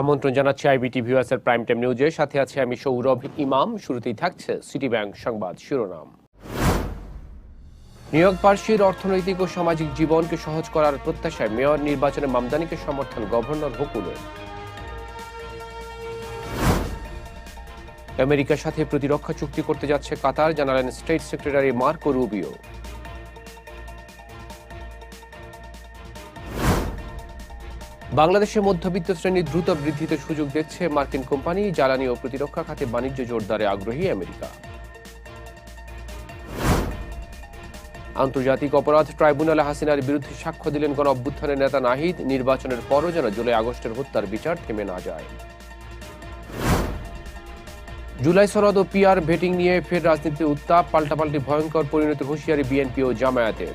আমন্ত্রণ জানাচ্ছি iBT ভিউয়ার্সের prime time নিউজে সাথে আছে আমি সৌরভ ইমাম। শুরুতেই থাকছে সিটি ব্যাংক সংবাদ শিরোনাম। নিয়োগবার্ষীর অর্থনৈতিক ও সামাজিক জীবনকে সহজ করার প্রত্যাশায় মেয়র নির্বাচনে মামদানিকে সমর্থন গভর্নর হকুলের আমেরিকার সাথে প্রতিরক্ষা চুক্তি করতে যাচ্ছে কাতার, জানালেন স্টেট সেক্রেটারি মার্কো রুবিও বাংলাদেশে মধ্যবিত্ত শ্রেণি দ্রুত বৃদ্ধিতে সুযোগ দিচ্ছে মার্কিন কোম্পানি, জ্বালানি ও প্রতিরক্ষা খাতে বাণিজ্য জোরদারে আগ্রহী আমেরিকা। আন্তর্জাতিক অপরাধ ট্রাইব্যুনালে হাসিনার বিরুদ্ধে সাক্ষ্য দিলেন গণ অভ্যুত্থানের নেতা নাহিদ, নির্বাচনের পরও যেন জুলাই আগস্টের হত্যার বিচার থেমে না যায়। জুলাই সনদ ও পিআর ভেটিং নিয়ে ফের রাজনীতির উত্তাপ, পাল্টাপাল্টি ভয়ঙ্কর পরিণতির হুঁশিয়ারি বিএনপি ও জামায়াতের।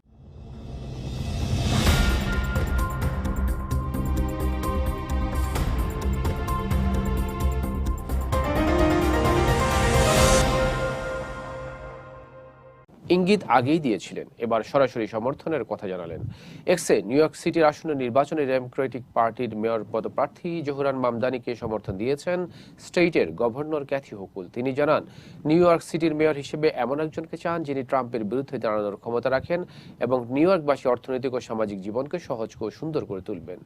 ইঙ্গিত আগেই দিয়েছিলেন। এবার সরাসরি সমর্থনের কথা জানালেন। এক্সে নিউ ইয়র্ক সিটির আসন্ন নির্বাচনে ডেমোক্রেটিক পার্টির মেয়র পদপ্রার্থী জোহরান মামদানিকে সমর্থন দিয়েছেন স্টেটের গভর্নর ক্যাথি হকুল। তিনি জানান, নিউ ইয়র্ক সিটির মেয়র হিসেবে এমন একজনকে চান যিনি ট্রাম্পের বিরুদ্ধে দাঁড়ানোর ক্ষমতা রাখেন এবং নিউ ইয়র্কবাসী অর্থনৈতিক ও সামাজিক জীবনকে সহজ ও সুন্দর করে তুলবেন।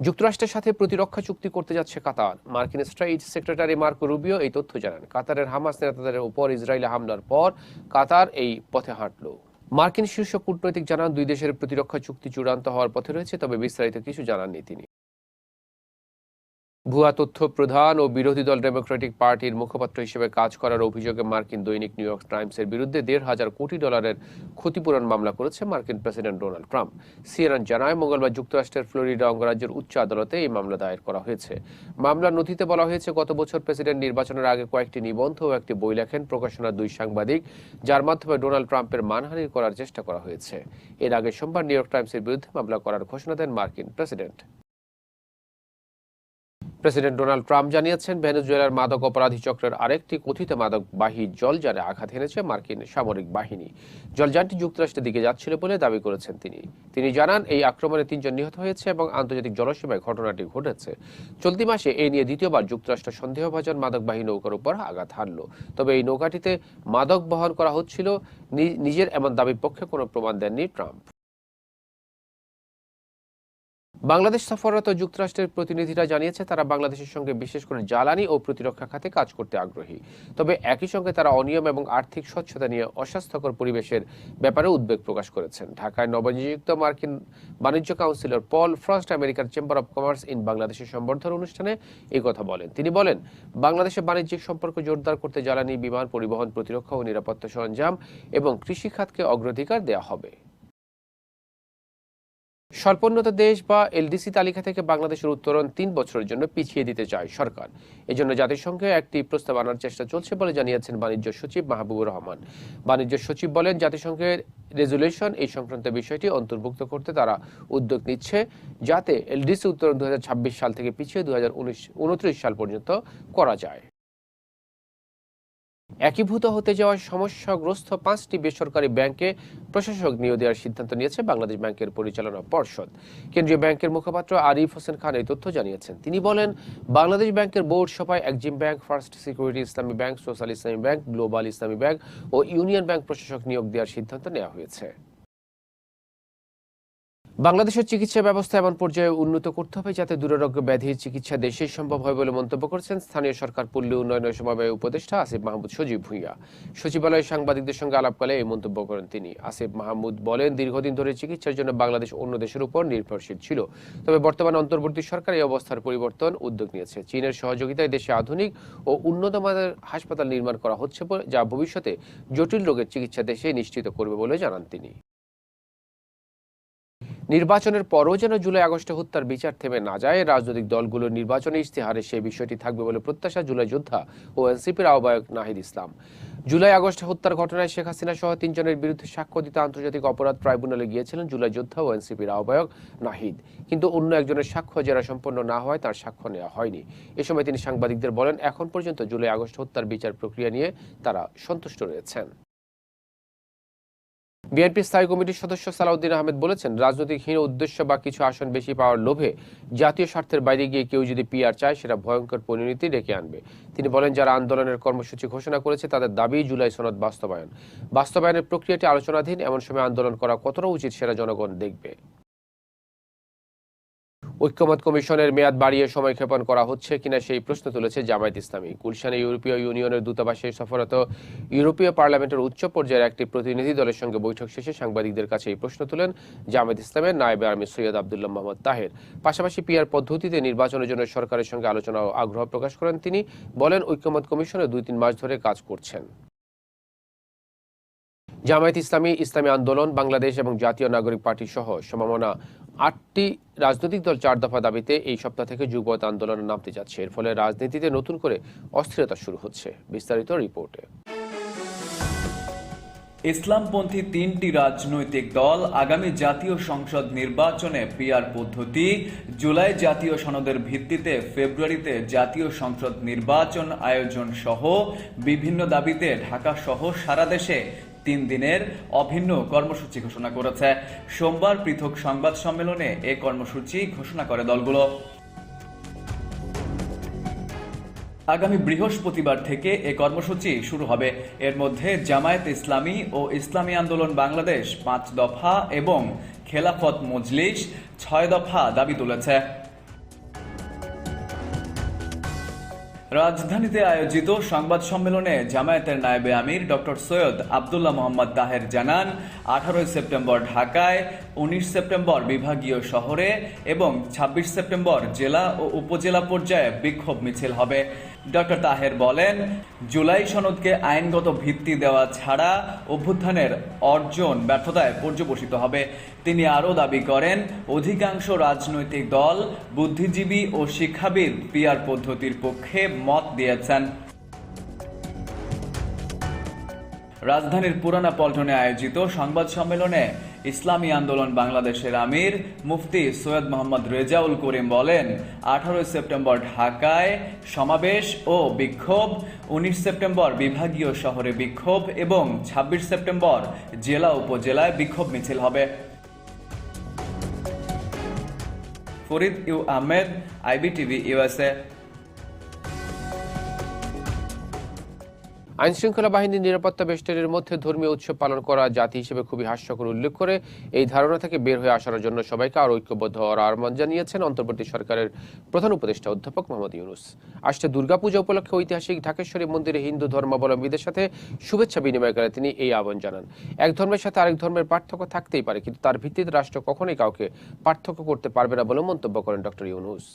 যুক্তরাষ্ট্রের সাথে প্রতিরক্ষা চুক্তি করতে যাচ্ছে কাতার। মার্কিন স্ট্রেট সেক্রেটারি মার্কো রুবিও এই তথ্য জানান। কাতারের হামাস নেতাদের উপর ইসরায়েলে হামলার পর কাতার এই পথে হাঁটল। মার্কিন শীর্ষ কূটনৈতিক জানান, দুই দেশের প্রতিরক্ষা চুক্তি চূড়ান্ত হওয়ার পথে রয়েছে, তবে বিস্তারিত কিছু জানাননি তিনি। ভুয়া তথ্য প্রধান ও বিরোধী দল ডেমোক্রেটিক পার্টির মুখপাত্র হিসেবে কাজ করার অভিযোগে মার্কিন দৈনিক নিউ ইয়র্ক টাইমসের বিরুদ্ধে দেড় হাজার কোটি ডলারের ক্ষতিপূরণ মামলা করেছে মার্কিন প্রেসিডেন্ট ডোনাল্ড ট্রাম্প। সিএনএন জানায়, মঙ্গলবার যুক্তরাষ্ট্রের ফ্লোরিডা অঙ্গরাজ্যের উচ্চ আদালতে এই মামলা দায়ের করা হয়েছে। মামলার নথিতে বলা হয়েছে, গত বছর প্রেসিডেন্ট নির্বাচনের আগে কয়েকটি নিবন্ধ ও একটি বই লেখেন প্রকাশনার দুই সাংবাদিক, যার মাধ্যমে ডোনাল্ড ট্রাম্পের মানহানি করার চেষ্টা করা হয়েছে। এর আগে সোমবার নিউ ইয়র্ক টাইমসের বিরুদ্ধে মামলা করার ঘোষণা দেন মার্কিন প্রেসিডেন্ট। প্রেসিডেন্ট ডোনাল্ড ট্রাম্প জানিয়েছেন, ভেনেজুয়েলার মাদক অপরাধী চক্রের আরেকটি কথিত মাদকবাহী জলযানে আঘাত হেনেছে মার্কিন সামরিক বাহিনী। জলযানটি যুক্তরাষ্ট্রের দিকে যাচ্ছিল বলে দাবি করেছেন তিনি। তিনি জানান, এই আক্রমণে তিনজন নিহত হয়েছে এবং আন্তর্জাতিক জলসীমায় ঘটনাটি ঘটেছে। চলতি মাসে এই নিয়ে দ্বিতীয়বার যুক্তরাষ্ট্র সন্দেহভাজন মাদকবাহী নৌকার উপর আঘাত হানল। তবে এই নৌকাটিতে মাদক বহন করা হচ্ছিল নিজের এমন দাবির পক্ষে কোনো প্রমাণ দেননি ট্রাম্প। বাংলাদেশ সফররত যুক্তরাষ্ট্রের প্রতিনিধিরা জানিয়েছে, তারা বাংলাদেশের সঙ্গে বিশেষ করে জ্বালানি ও প্রতিরক্ষা খাতে কাজ করতে আগ্রহী। তবে একই সঙ্গে তারা অনিয়ম এবং আর্থিক স্বচ্ছতা নিয়ে অস্বাস্থ্যকর পরিবেশের ব্যাপারে উদ্বেগ প্রকাশ করেছেন। ঢাকায় নবনিযুক্ত মার্কিন বাণিজ্য কাউন্সিলর পল ফ্রস্ট, আমেরিকার চেম্বার অব কমার্স ইন বাংলাদেশের সম্বর্ধনা অনুষ্ঠানে এই কথা বলেন। তিনি বলেন, বাংলাদেশে বাণিজ্যিক সম্পর্ক জোরদার করতে জ্বালানি বিমান পরিবহন, প্রতিরক্ষা ও নিরাপত্তা সরঞ্জাম এবং কৃষি খাতকে অগ্রাধিকার দেওয়া হবে। স্বল্পোন্নত দেশ বা এলডিসি তালিকা থেকে বাংলাদেশের উত্তরণ তিন বছরের জন্য পিছিয়ে দিতে চায় সরকার। এজন্য জাতিসংঘে একটি প্রস্তাব আনার চেষ্টা চলছে বলে জানিয়েছেন বাণিজ্য সচিব মাহবুবুর রহমান। বাণিজ্য সচিব বলেন জাতিসংঘের রেজুলেশন এই সংক্রান্ত বিষয়টি অন্তর্ভুক্ত করতে তারা উদ্যোগ নিচ্ছে যাতে এলডিসি উত্তরণ দুই হাজার ছাব্বিশ সাল থেকে পিছিয়ে দু সাল পর্যন্ত করা যায়। একীভূত হতে যাওয়া সমস্যাগ্রস্ত পাঁচটি বেসরকারি ব্যাংকে প্রশাসক নিয়োগ দেওয়ার সিদ্ধান্ত নিয়েছে বাংলাদেশ ব্যাংকের পরিচালনা পর্ষদ। কেন্দ্রীয় ব্যাংকের মুখপাত্র আরিফ হোসেন খান এই তথ্য জানিয়েছেন। তিনি বলেন, বাংলাদেশ ব্যাংকের বোর্ড সভায় Exim Bank, First Security Islami Bank, Social Islami Bank, Global Islami Bank ও ইউনিয়ন ব্যাংক প্রশাসক নিয়োগ দেওয়ার সিদ্ধান্ত নেওয়া হয়েছে। বাংলাদেশের চিকিৎসা ব্যবস্থা এমন পর্যায়ে উন্নত করতে হবে যাতে দুরারোগ্য ব্যাধির চিকিৎসা দেশেই সম্ভব হয় বলে মন্তব্য করেছেন স্থানীয় সরকার পল্লী উন্নয়ন সমবায় উপদেষ্টা আসিফ মাহমুদ সজীব ভূঁইয়া। সচিবালয়ে সাংবাদিকদের সঙ্গে আলাপকালে এই মন্তব্য করেন তিনি। আসিফ মাহমুদ বলেন, দীর্ঘদিন ধরে চিকিৎসার জন্য বাংলাদেশ অন্য দেশের উপর নির্ভরশীল ছিল। তবে বর্তমান অন্তর্বর্তী সরকার এই অবস্থার পরিবর্তন উদ্যোগ নিয়েছে। চীনের সহযোগিতায় দেশে আধুনিক ও উন্নত মানের হাসপাতাল নির্মাণ করা হচ্ছে যা ভবিষ্যতে জটিল রোগের চিকিৎসা দেশে নিশ্চিত করবে বলে জানান তিনি। নির্বাচনের পরও যেন জুলাই আগস্টে হত্যার বিচার থেমে না যায়, রাজনৈতিক দলগুলোর নির্বাচনী ইশতেহারে সেই বিষয়টি থাকবে বলে প্রত্যাশা জুলাই যোদ্ধা ও এনসিপির আহ্বায়ক নাহিদ ইসলাম। জুলাই আগস্টে হত্যার ঘটনায় শেখ হাসিনা সহ তিনজনের বিরুদ্ধে সাক্ষ্য দিতে আন্তর্জাতিক অপরাধ ট্রাইব্যুনালে গিয়েছিলেন জুলাই যোদ্ধা ও এনসিপির আহ্বায়ক নাহিদ। কিন্তু অন্য একজনের সাক্ষ্য জেরা সম্পন্ন না হয়, তার সাক্ষ্য নেওয়া হয়নি। এ সময় তিনি সাংবাদিকদের বলেন, এখন পর্যন্ত জুলাই আগস্ট হত্যার বিচার প্রক্রিয়া নিয়ে তারা সন্তুষ্ট রয়েছেন। বিএনপি স্থায়ী কমিটির সদস্য সালাউদ্দিন আহমেদ বলেছেন রাজনৈতিক হীন উদ্দেশ্য বা কিছু আসন বেশি পাওয়ার লোভে জাতীয় স্বার্থের বাইরে গিয়ে কেউ যদি পিআর চায়, সেটা ভয়ঙ্কর পরিণতি ডেকে আনবে। তিনি বলেন, যারা আন্দোলনের কর্মসূচি ঘোষণা করেছে, তাদের দাবি জুলাই সনদ বাস্তবায়ন। বাস্তবায়নের প্রক্রিয়াটি আলোচনাধীন, এমন সময় আন্দোলন করা কতটা উচিত, সেটা জনগণ দেখবে। ঐক্যমত কমিশনের মেয়াদ বাড়িয়ে সময়ক্ষেপণ করা হচ্ছে কিনা সেই প্রশ্ন তুলেছে জামায়াত ইসলামী। গুলশানে ইউরোপীয় ইউনিয়নের দূতাবাসে সফররত ইউরোপীয় পার্লামেন্টের উচ্চ পর্যায়ের একটি প্রতিনিধি দলের সঙ্গে বৈঠক শেষে সাংবাদিকদের কাছে এই প্রশ্ন তুলেন জামায়াত ইসলামের নায়েবে আর্মি সৈয়দ আবদুল্লাহ মোহাম্মদ তাহের। পাশাপাশি পিআর পদ্ধতিতে নির্বাচনের জন্য সরকারের সঙ্গে আলোচনা ও আগ্রহ প্রকাশ করেন তিনি। বলেন, ঐক্যমত কমিশনে দুই তিন মাস ধরে কাজ করছেন। জামায়াত ইসলামী ইসলামী আন্দোলন, বাংলাদেশ এবং জাতীয় নাগরিক পার্টি সহ সমমনা আটটি রাজনৈতিক দল চার দফা দাবিতে এই সপ্তাহ থেকে যুগপৎ আন্দোলনে নামতে যাচ্ছে। এর ফলে রাজনীতিতে নতুন করে অস্থিরতা শুরু হচ্ছে। বিস্তারিত রিপোর্টে। ইসলামপন্থী তিনটি রাজনৈতিক দল আগামী জাতীয় সংসদ নির্বাচনে পিআর পদ্ধতি, জুলাই জাতীয় সনদের ভিত্তিতে ফেব্রুয়ারিতে জাতীয় সংসদ নির্বাচন আয়োজন সহ বিভিন্ন দাবিতে ঢাকা সহ সারা দেশে তিন দিনের অভিন্ন কর্মসূচি ঘোষণা করেছে। সোমবার পৃথক সংবাদ সম্মেলনে এ কর্মসূচি ঘোষণা করে দলগুলো। আগামী বৃহস্পতিবার থেকে এ কর্মসূচি শুরু হবে। এর মধ্যে জামায়াত ইসলামী ও ইসলামী আন্দোলন বাংলাদেশ পাঁচ দফা এবং খেলাফত মজলিস ছয় দফা দাবি তুলেছে। রাজধানীতে আয়োজিত সংবাদ সম্মেলনে জামায়াতের নায়েবে আমির ডক্টর সৈয়দ আবদুল্লাহ মোহাম্মদ তাহের জানান, আঠারোই সেপ্টেম্বর ঢাকায়, উনিশ সেপ্টেম্বর বিভাগীয় শহরে এবং ২৬ সেপ্টেম্বর জেলা ও উপজেলা পর্যায়ে বিক্ষোভ মিছিল হবে। ডক্টর তাহের বলেন, জুলাই সনদকে আইনগত ভিত্তি দেওয়া ছাড়া অভ্যুত্থানের অর্জন ব্যর্থতায় পর্যবসিত হবে। তিনি আরও দাবি করেন, অধিকাংশ রাজনৈতিক দল বুদ্ধিজীবী ও শিক্ষাবিদ পিআর পদ্ধতির পক্ষে মত দিয়েছেন। রাজধানীর পুরানা পল্টনে আয়োজিত সংবাদ সম্মেলনে ইসলামী আন্দোলন বাংলাদেশের আমির মুফতি সৈয়দ মোহাম্মদ রেজাউল করিম বলেন, আঠারোই সেপ্টেম্বর ঢাকায় সমাবেশ ও বিক্ষোভ, উনিশ সেপ্টেম্বর বিভাগীয় শহরে বিক্ষোভ এবং ২৬ সেপ্টেম্বর জেলা উপজেলায় বিক্ষোভ মিছিল হবে। Farid U Ahmed, IBTV USA আইন শৃঙ্খলা বাহিনীর নিরাপত্তা বেষ্টনীর মধ্যে ধর্মীয় উৎসব পালন করা জাতি হিসেবে খুবই হাস্যকর উল্লেখ করে এই ধারণা থেকে বের হয়ে আসার জন্য সবাইকে আরও ঐক্যবদ্ধ হওয়ার আহ্বান জানিয়েছেন অন্তর্বর্তী সরকারের প্রধান উপদেষ্টা অধ্যাপক মোহাম্মদ ইউনুস। আসছে দুর্গাপূজা উপলক্ষে ঐতিহাসিক ঢাকেশ্বরী মন্দিরে হিন্দু ধর্মাবলম্বীদের সাথে শুভেচ্ছা বিনিময় করে তিনি এই আহ্বান জানান। এক ধর্মের সাথে আরেক ধর্মের পার্থক্য থাকতেই পারে, কিন্তু তার ভিত্তিতে রাষ্ট্র কখনোই কাউকে পার্থক্য করতে পারবে না বলে মন্তব্য করেন ডক্টর ইউনুস।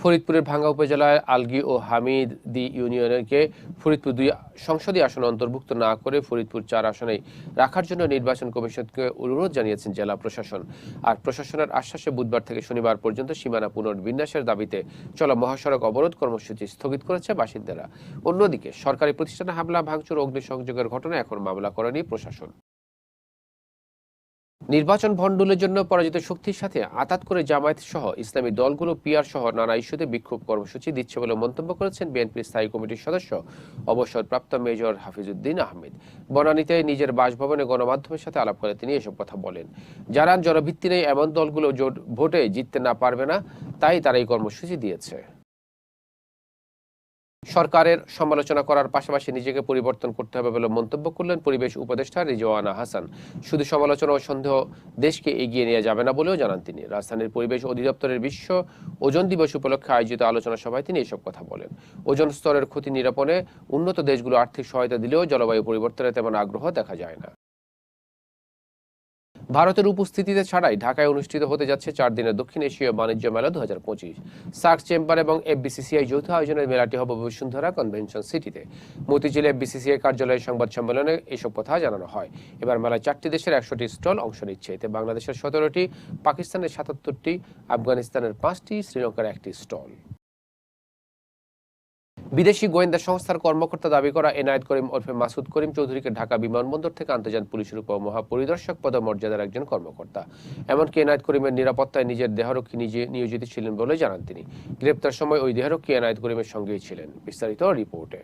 ফরিদপুরের ভাঙ্গা উপজেলায় আলগি ও হামিদ দি ইউনিয়নকে ফরিদপুর দুই সংসদীয় আসন অন্তর্ভুক্ত না করে ফরিদপুর চার আসনে রাখার জন্য নির্বাচন কমিশনকে অনুরোধ জানিয়েছেন জেলা প্রশাসন। আর প্রশাসনের আশ্বাসে বুধবার থেকে শনিবার পর্যন্ত সীমানা পুনর্বিন্যাসের দাবিতে চলা মহাসড়ক অবরোধ কর্মসূচি স্থগিত করেছে বাসিন্দারা। অন্যদিকে সরকারি প্রতিষ্ঠানে হামলা, ভাঙচুর, অগ্নিসংযোগের ঘটনায় এখন মামলা করেনি প্রশাসন। নির্বাচন ভণ্ডুলের জন্য পরাজিত শক্তির সাথে আতাত করে জামায়াত সহ ইসলামী দলগুলো পিআর সহ নানা ইস্যুতে বিক্ষোভ কর্মসূচি দিচ্ছে বলে মন্তব্য করেছেন বিএনপির স্থায়ী কমিটির সদস্য, অবসরপ্রাপ্ত মেজর হাফিজউদ্দিন আহমেদ। বনানীতে নিজের বাসভবনে গণমাধ্যমের সাথে আলাপ করে তিনি এসব কথা বলেন। যারা জনভিত্তি নেই, এমন দলগুলো জোট ভোটে জিততে না পারবে না, তাই তারা এই কর্মসূচি দিয়েছে। সরকারের সমালোচনা করার পাশাপাশি নিজেকে পরিবর্তন করতে হবে বলে মন্তব্য করলেন পরিবেশ উপদেষ্টা রিজওয়ানা হাসান। শুধু সমালোচনা ও সন্দেহ দেশকে এগিয়ে নিয়ে যাবে না বলেও জানান তিনি। রাজধানীর পরিবেশ অধিদপ্তরের বিশ্ব ওজন দিবস উপলক্ষে আয়োজিত আলোচনা সভায় তিনি এসব কথা বলেন। ওজন স্তরের ক্ষতি নিরাপণে উন্নত দেশগুলো আর্থিক সহায়তা দিলেও জলবায়ু পরিবর্তনে তেমন আগ্রহ দেখা যায় না। ভারতের উপস্থিতিতে ছাড়াই ঢাকায় অনুষ্ঠিত হতে যাচ্ছে চার দিনের দক্ষিণ এশীয় বাণিজ্য মেলা দু হাজার পঁচিশ। সার্ক চেম্বার এবং এফবিসিসিআই যৌথ আয়োজনের মেলাটি হবে বসুন্ধরা কনভেনশন সিটিতে। মতিঝিল এফবিসিসিআই কার্যালয়ের সংবাদ সম্মেলনে এসব কথা জানানো হয়। এবার মেলায় চারটি দেশের একশোটি স্টল অংশ নিচ্ছে। এতে বাংলাদেশের সতেরোটি, পাকিস্তানের সাতাত্তরটি, আফগানিস্তানের পাঁচটি, শ্রীলঙ্কার একটি স্টল। বিদেশি গোয়েন্দা সংস্থার কর্মকর্তা দাবি করা এনায়েত করিম ওরফে মাসুদ করিম চৌধুরীকে ঢাকা বিমানবন্দর থেকে আনতে যান পুলিশের উপমহাপরিদর্শক পদমর্যাদার একজন কর্মকর্তা। এমনকি এনায়েত করিমের নিরাপত্তায় নিজের দেহরক্ষী নিজে নিয়োজিত ছিলেন বলে জানান তিনি। গ্রেপ্তার সময় ওই দেহরক্ষী এনায়েত করিমের সঙ্গেই ছিলেন। বিস্তারিত রিপোর্টে।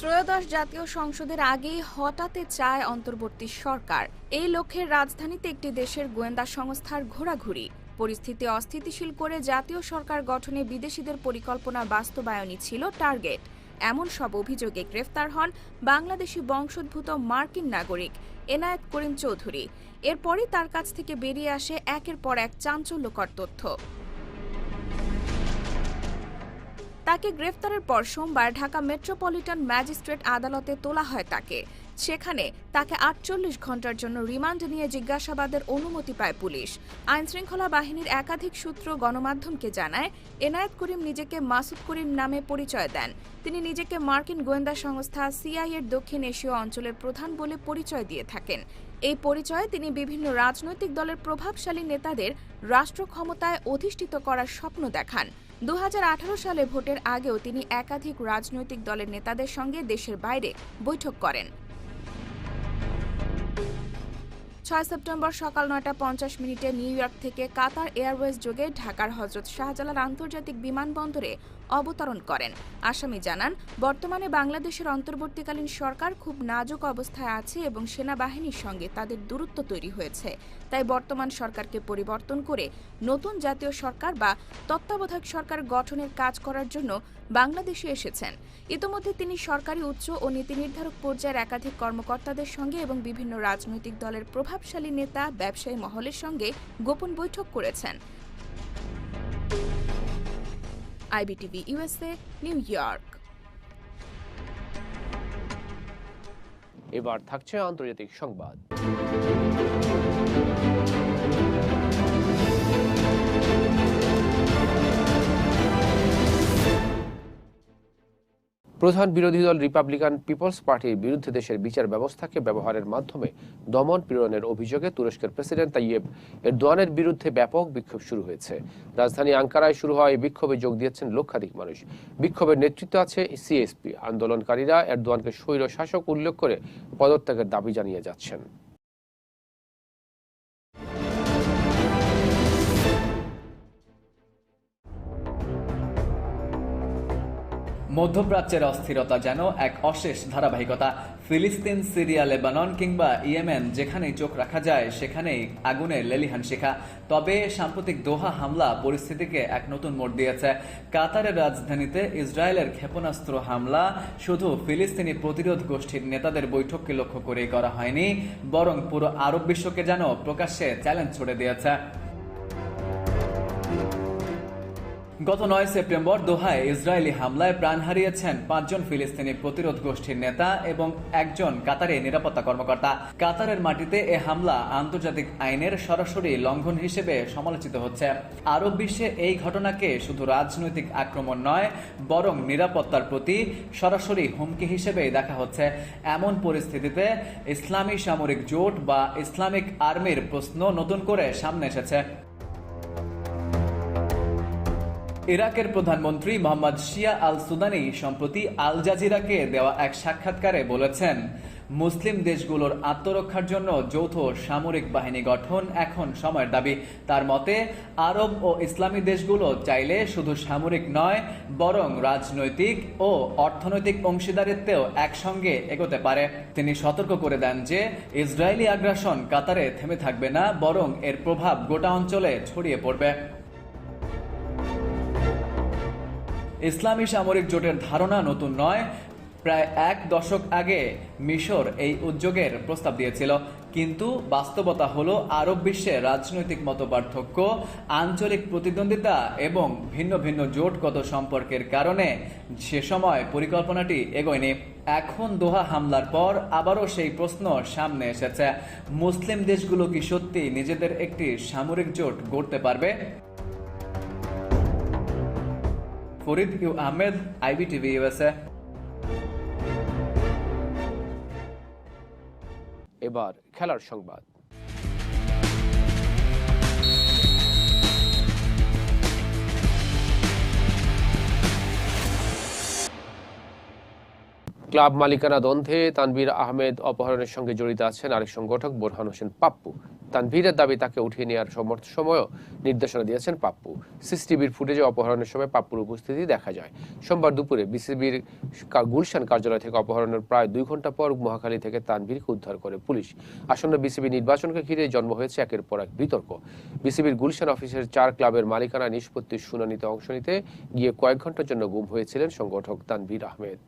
ত্রয়োদশ জাতীয় সংসদের আগেই হঠাতে চায় অন্তর্বর্তী সরকার। এই লক্ষ্যের রাজধানীতে একটি দেশের গোয়েন্দা সংস্থার ঘোরাঘুরি। পরিস্থিতি অস্থিতিশীল করে জাতীয় সরকার গঠনে বিদেশিদের পরিকল্পনা বাস্তবায়নই ছিল টার্গেট। এমন সব অভিযোগে গ্রেফতার হন বাংলাদেশি বংশোদ্ভূত মার্কিন নাগরিক এনায়েত করিম চৌধুরী। এরপরই তার কাছ থেকে বেরিয়ে আসে একের পর এক চাঞ্চল্যকর তথ্য। তাকে গ্রেফতারের পর সোমবার ঢাকা মেট্রোপলিটন ম্যাজিস্ট্রেট আদালতে তোলা হয় তাকে। সেখানে তাকে আটচল্লিশ ঘণ্টার জন্য রিমান্ড নিয়ে জিজ্ঞাসাবাদের অনুমতি পায় পুলিশ। আইনশৃঙ্খলা বাহিনীর একাধিক সূত্র গণমাধ্যমকে জানায়, এনায়েত করিম নিজেকে মাসুদ করিম নামে পরিচয় দেন। তিনি নিজেকে মার্কিন গোয়েন্দা সংস্থা সিআইএর দক্ষিণ এশীয় অঞ্চলের প্রধান বলে পরিচয় দিয়ে থাকেন। এই পরিচয়ে তিনি বিভিন্ন রাজনৈতিক দলের প্রভাবশালী নেতাদের রাষ্ট্র ক্ষমতায় অধিষ্ঠিত করার স্বপ্ন দেখান। দু হাজার আঠারো সালে ভোটের আগেও তিনি একাধিক রাজনৈতিক দলের নেতাদের সঙ্গে দেশের বাইরে বৈঠক করেন। ছয় সেপ্টেম্বর সকাল নয়টা পঞ্চাশ মিনিটে নিউ ইয়র্ক থেকে কাতার এয়ারওয়েজ যোগে ঢাকার হজরত শাহজালাল আন্তর্জাতিক বিমানবন্দরে অবতরণ করেন। আসামি জানান, বর্তমানে বাংলাদেশের অন্তর্বর্তীকালীন সরকার খুব নাজুক অবস্থায় আছে এবং সেনাবাহিনীর সঙ্গে তাদের দূরত্ব তৈরি হয়েছে। তাই বর্তমান সরকারকে পরিবর্তন করে নতুন জাতীয় সরকার বা তত্ত্বাবধায়ক সরকার গঠনের কাজ করার জন্য বাংলাদেশে এসেছেন। ইতোমধ্যে তিনি সরকারি উচ্চ ও নীতি নির্ধারক পর্যায়ের একাধিক কর্মকর্তাদের সঙ্গে এবং বিভিন্ন রাজনৈতিক দলের প্রভাবশালী নেতা, ব্যবসায়ী মহলের সঙ্গে গোপন বৈঠক করেছেন। IBTV USA New York. এবার থাকছে আন্তর্জাতিক সংবাদ। প্রধান বিরোধী দল রিপাবলিকান পিপলস পার্টির বিরুদ্ধে দেশের বিচার ব্যবস্থাকে ব্যবহারের মাধ্যমে দমন পীড়নের অভিযোগে তুরস্কের প্রেসিডেন্ট তাইয়েব এরদোয়ানের বিরুদ্ধে ব্যাপক বিক্ষোভ শুরু হয়েছে। রাজধানী আঙ্কারায় শুরু হওয়া এই বিক্ষোভে যোগ দিয়েছেন লক্ষাধিক মানুষ। বিক্ষোভের নেতৃত্বে আছে সিএসপি। আন্দোলনকারীরা এরদোয়ানকে স্বৈর শাসক উল্লেখ করে পদত্যাগের দাবি জানিয়ে যাচ্ছেন। মধ্যপ্রাচ্যের অস্থিরতা যেন এক অশেষ ধারাবাহিকতা। ফিলিস্তিন, সিরিয়া, লেবানন কিংবা ইয়েমেন, যেখানেই চোখ রাখা যায়, সেখানেই আগুনের লেলিহান শেখা। তবে সাম্প্রতিক দোহা হামলা পরিস্থিতিকে এক নতুন মোড় দিয়েছে। কাতারের রাজধানীতে ইসরায়েলের ক্ষেপণাস্ত্র হামলা, শুধু ফিলিস্তিনি প্রতিরোধ গোষ্ঠীর নেতাদের বৈঠককে লক্ষ্য করেই করা হয়নি, বরং পুরো আরব বিশ্বকে যেন প্রকাশ্যে চ্যালেঞ্জ ছড়ে দিয়েছে। গত নয় সেপ্টেম্বর দোহায় ইসরায়েলি হামলায় প্রাণ হারিয়েছেন পাঁচজন ফিলিস্তিনি প্রতিরোধ গোষ্ঠীর নেতা এবং একজন কাতারে নিরাপত্তা কর্মকর্তা। কাতারের মাটিতে এ হামলা আন্তর্জাতিক আইনের সরাসরি লঙ্ঘন হিসেবে সমালোচিত হচ্ছে। আরব বিশ্বে এই ঘটনাকে শুধু রাজনৈতিক আক্রমণ নয়, বরং নিরাপত্তার প্রতি সরাসরি হুমকি হিসেবে দেখা হচ্ছে। এমন পরিস্থিতিতে ইসলামী সামরিক জোট বা ইসলামিক আর্মির প্রশ্ন নতুন করে সামনে এসেছে। ইরাকের প্রধানমন্ত্রী মোহাম্মদ শিয়া আল সুদানি সম্প্রতি আল জাজিরাকে দেওয়া এক সাক্ষাৎকারে বলেছেন, মুসলিম দেশগুলোর আত্মরক্ষার জন্য যৌথ সামরিক বাহিনী গঠন এখন সময়ের দাবি। তার মতে, আরব ও ইসলামী দেশগুলো চাইলে শুধু সামরিক নয়, বরং রাজনৈতিক ও অর্থনৈতিক অংশীদারিত্বেও একসঙ্গে এগোতে পারে। তিনি সতর্ক করে দেন যে, ইসরায়েলি আগ্রাসন কাতারে থেমে থাকবে না, বরং এর প্রভাব গোটা অঞ্চলে ছড়িয়ে পড়বে। ইসলামী সামরিক জোটের ধারণা নতুন নয়। প্রায় এক দশক আগে মিশর এই উদ্যোগের প্রস্তাব দিয়েছিল। কিন্তু বাস্তবতা হলো আরব বিশ্বে রাজনৈতিক মতপার্থক্য, আঞ্চলিক প্রতিদ্বন্দ্বিতা এবং ভিন্ন ভিন্ন জোটগত সম্পর্কের কারণে সে সময় পরিকল্পনাটি এগোয়নি। এখন দোহা হামলার পর আবারও সেই প্রশ্ন সামনে এসেছে। মুসলিম দেশগুলো কি সত্যি নিজেদের একটি সামরিক জোট গড়তে পারবে? Farid U Ahmed IBTV USA এবার খেলার সংবাদ। ক্লাব মালিকানা দ্বন্দ্বে তানভীর আহমেদ অপহরণের সঙ্গে জড়িত আছেন আরেক সংগঠক, বোরহান হোসেন পাপ্পু। তানভীরের দাবি তাকে উঠিয়ে নেওয়ার সমর্থ সময়ও নির্দেশনা দিয়েছেন পাপ্পু। সিসিটিভির ফুটেজে অপহরণের সময় পাপ্পুর উপস্থিতি দেখা যায়। সোমবার দুপুরে বিসিবির গুলশান কার্যালয় থেকে অপহরণের প্রায় দুই ঘণ্টা পর মহাখালী থেকে তানভীরকে উদ্ধার করে পুলিশ। আসন্ন বিসিবি নির্বাচনকে ঘিরে জন্ম হয়েছে একের পর এক বিতর্ক। বিসিবির গুলশান অফিসের চার ক্লাবের মালিকানা নিষ্পত্তির শুনানিতে অংশ নিতে গিয়ে কয়েক ঘণ্টার জন্য গুম হয়েছিলেন সংগঠক তানভীর আহমেদ।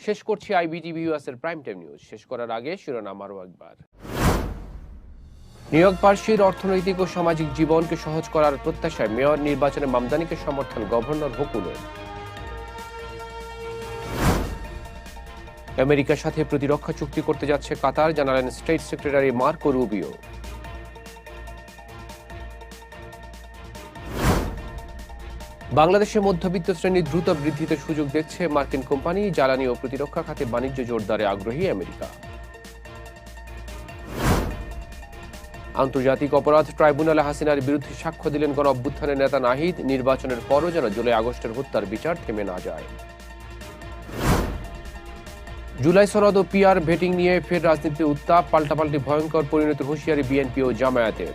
শেষ করছি আইবিটিভি ইউএসের প্রাইম টাইম নিউজ শেষ করার আগে শিরোনাম আরও একবার। ইয়র্কবাসীর অর্থনৈতিক ও সামাজিক জীবনকে সহজ করার প্রত্যাশায় মেয়র নির্বাচনে মামদানিকে সমর্থন গভর্নর হকুলের আমেরিকার সাথে প্রতিরক্ষা চুক্তি করতে যাচ্ছে কাতার, জানালেন স্টেট সেক্রেটারি মার্কো রুবিও। বাংলাদেশে মধ্যবিত্ত শ্রেণি দ্রুত বৃদ্ধিতে সুযোগ দেখছে মার্কিন কোম্পানি, জ্বালানি ও প্রতিরক্ষা খাতে বাণিজ্য জোরদারে আগ্রহী আমেরিকা। আন্তর্জাতিক অপরাধ ট্রাইব্যুনালে হাসিনার বিরুদ্ধে সাক্ষ্য দিলেন গণ অভ্যুত্থানের নেতা নাহিদ, নির্বাচনের পরও যেন জুলাই আগস্টের হত্যার বিচার থেমে না যায়। জুলাই সনদ ও পিআর ভেটিং নিয়ে ফের রাজনীতিতে উত্তাপ, পাল্টাপাল্টি ভয়ঙ্কর পরিণত হুঁশিয়ারি বিএনপি ও জামায়াতের।